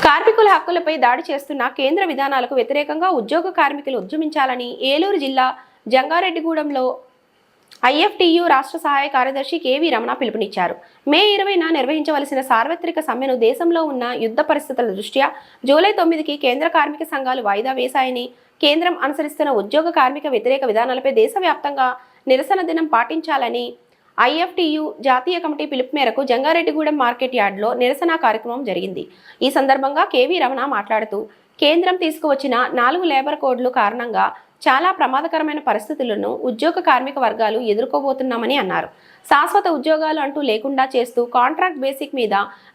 కార్మికుల హక్కులపై దాడి చేస్తున్న కేంద్ర విధానాలకు వ్యతిరేకంగా ఉద్యోగ కార్మికులు ఉద్యమించాలని ఏలూరు జిల్లా జంగారెడ్డిగూడెంలో ఐఎఫ్టియు రాష్ట్ర సహాయ కార్యదర్శి కేవి రమణ పిలుపునిచ్చారు. మే ఇరవైన నిర్వహించవలసిన సార్వత్రిక సమ్మెను దేశంలో ఉన్న యుద్ధ పరిస్థితుల దృష్ట్యా జూలై తొమ్మిదికి కేంద్ర కార్మిక సంఘాలు వాయిదా వేశాయని కేంద్రం అనుసరిస్తున్న ఉద్యోగ కార్మిక వ్యతిరేక విధానాలపై దేశవ్యాప్తంగా నిరసన దినం పాటించాలని ఐఎఫ్టీయు జాతీయ కమిటీ పిలుపు మేరకు జంగారెడ్డిగూడెం మార్కెట్ యార్డ్లో నిరసన కార్యక్రమం జరిగింది. ఈ సందర్భంగా కేవీ రమణ మాట్లాడుతూ కేంద్రం తీసుకువచ్చిన నాలుగు లేబర్ కోడ్లు కారణంగా చాలా ప్రమాదకరమైన పరిస్థితులను ఉద్యోగ కార్మిక వర్గాలు ఎదుర్కోబోతున్నామని అన్నారు. శాశ్వత ఉద్యోగాలు అంటూ లేకుండా చేస్తూ కాంట్రాక్ట్ బేసిక్ మీద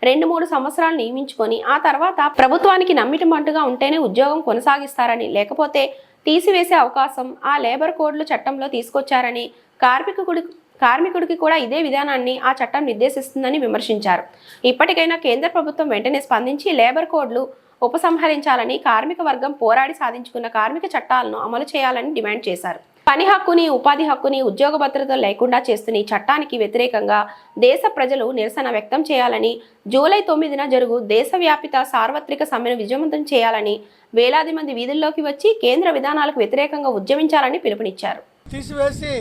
రెండు మూడు సంవత్సరాలు నియమించుకొని ఆ తర్వాత ప్రభుత్వానికి నమ్మిటమంటుగా ఉంటేనే ఉద్యోగం కొనసాగిస్తారని లేకపోతే తీసివేసే అవకాశం ఆ లేబర్ కోడ్లు చట్టంలో తీసుకొచ్చారని కార్మికుడి కార్మికుడికి కూడా ఇదే విధానాన్ని ఆ చట్టం నిర్దేశిస్తుందని విమర్శించారు. ఇప్పటికైనా కేంద్ర ప్రభుత్వం వెంటనే స్పందించి లేబర్ కోడ్లు ఉపసంహరించాలని కార్మిక వర్గం పోరాడి సాధించుకున్న కార్మిక చట్టాలను అమలు చేయాలని డిమాండ్ చేశారు. పని హక్కుని ఉపాధి హక్కుని ఉద్యోగ భద్రత లేకుండా చేస్తున్న ఈ చట్టానికి వ్యతిరేకంగా దేశ ప్రజలు నిరసన వ్యక్తం చేయాలని జూలై తొమ్మిదిన జరుగు దేశవ్యాపిత సార్వత్రిక సమ్మెను విజయవంతం చేయాలని వేలాది మంది వీధుల్లోకి వచ్చి కేంద్ర విధానాలకు వ్యతిరేకంగా ఉద్యమించాలని పిలుపునిచ్చారు. తీసివేసి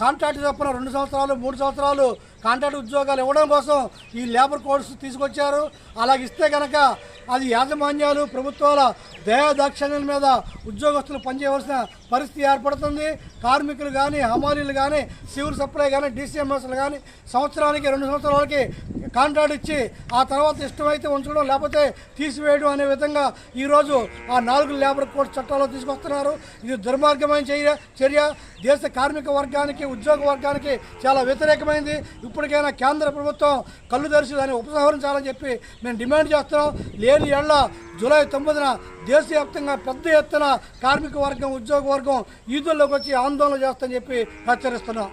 కాంట్రాక్ట్ చొప్పున రెండు సంవత్సరాలు మూడు సంవత్సరాలు కాంట్రాక్ట్ ఉద్యోగాలు ఇవ్వడం కోసం ఈ లేబర్ కోడ్స్ తీసుకొచ్చారు. అలాగే ఇస్తే కనుక అది యాజమాన్యాలు ప్రభుత్వాల దయాదాక్షిణ్యాల మీద ఉద్యోగస్తులు పనిచేయవలసిన పరిస్థితి ఏర్పడుతుంది. కార్మికులు కానీ హమాలీలు కానీ సివిల్ సప్లై కానీ డీసీఎంఎస్లు కానీ సంవత్సరానికి రెండు సంవత్సరాలకి కాంట్రాక్ట్ ఇచ్చి ఆ తర్వాత ఇష్టమైతే ఉంచడం లేకపోతే తీసివేయడం అనే విధంగా ఈరోజు ఆ నాలుగు లేబర్ కోడ్ చట్టాలు తీసుకొస్తున్నారు. ఇది దుర్మార్గమైన చర్య చర్య. దేశ కార్మిక వర్గానికి ఉద్యోగ వర్గానికి చాలా వ్యతిరేకమైంది. ఇప్పటికైనా కేంద్ర ప్రభుత్వం కళ్ళు తెరిచి దాన్ని ఉపసంహరించాలని చెప్పి మేము డిమాండ్ చేస్తున్నాం. లేని ఏళ్ళ జూలై తొమ్మిదిన దేశవ్యాప్తంగా పెద్ద ఎత్తున కార్మిక వర్గం ఉద్యోగ వర్గం ఈదుల్లోకి వచ్చి ఆందోళన చేస్తామని చెప్పి హెచ్చరిస్తున్నాం.